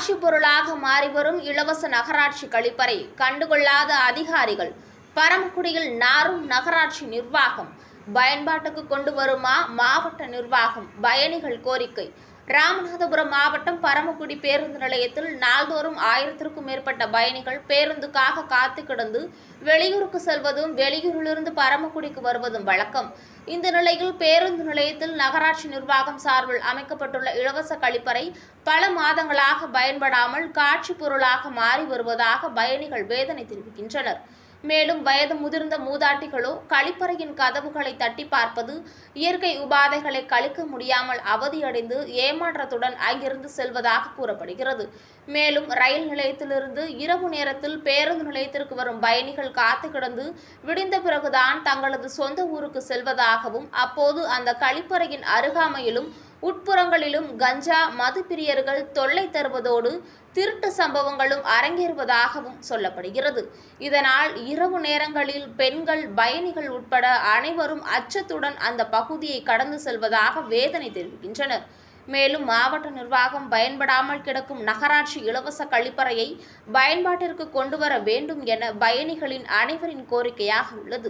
காட்சி பொருளாக மாறிவரும் இலவச நகராட்சி கழிப்பறை கண்டுகொள்ளாத அதிகாரிகள். பரமக்குடியில் நாரும் நகராட்சி நிர்வாகம். பயன்பாட்டுக்கு கொண்டு வருமா? மாவட்ட நிர்வாகம். பயணிகள் கோரிக்கை. ராமநாதபுரம் மாவட்டம் பரமக்குடி பேருந்து நிலையத்தில் நாள்தோறும் ஆயிரத்திற்கும் மேற்பட்ட பயணிகள் பேருந்துக்காக காத்து கிடந்து வெளியூருக்கு செல்வதும் வெளியூரிலிருந்து பரமக்குடிக்கு வருவதும் வழக்கம். இந்த நிலையில் பேருந்து நிலையத்தில் நகராட்சி நிர்வாகம் சார்பில் அமைக்கப்பட்டுள்ள இலவச கழிப்பறை பல மாதங்களாக பயன்படாமல் காட்சி பொருளாக மாறி வருவதாக பயணிகள் வேதனை தெரிவிக்கின்றனர். மேலும் வயது முதிர்ந்த மூதாட்டிகளோ கழிப்பறையின் கதவுகளை தட்டி பார்ப்பது இயற்கை உபாதைகளை கழிக்க முடியாமல் அவதியடைந்து ஏமாற்றத்துடன் அங்கிருந்து செல்வதாக கூறப்படுகிறது. மேலும் ரயில் நிலையத்திலிருந்து இரவு நேரத்தில் பேருந்து நிலையத்திற்கு வரும் பயணிகள் காத்து கிடந்து விடிந்த பிறகுதான் தங்களது சொந்த ஊருக்கு செல்வதாகவும் அப்போது அந்த கழிப்பறையின் அருகாமையிலும் உட்புறங்களிலும் கஞ்சா மது பிரியர்கள் தொல்லை தருவதோடு திருட்டு சம்பவங்களும் அரங்கேறுவதாகவும் சொல்லப்படுகிறது. இதனால் இரவு நேரங்களில் பெண்கள் பயணிகள் உட்பட அனைவரும் அச்சத்துடன் அந்த பகுதியை கடந்து செல்வதாக வேதனை தெரிவிக்கின்றனர். மேலும் மாவட்ட நிர்வாகம் பயன்படாமல் கிடக்கும் நகராட்சி இலவச கழிப்பறையை பயன்பாட்டிற்கு கொண்டு வர வேண்டும் என பயணிகளின் அனைவரின் கோரிக்கையாக உள்ளது.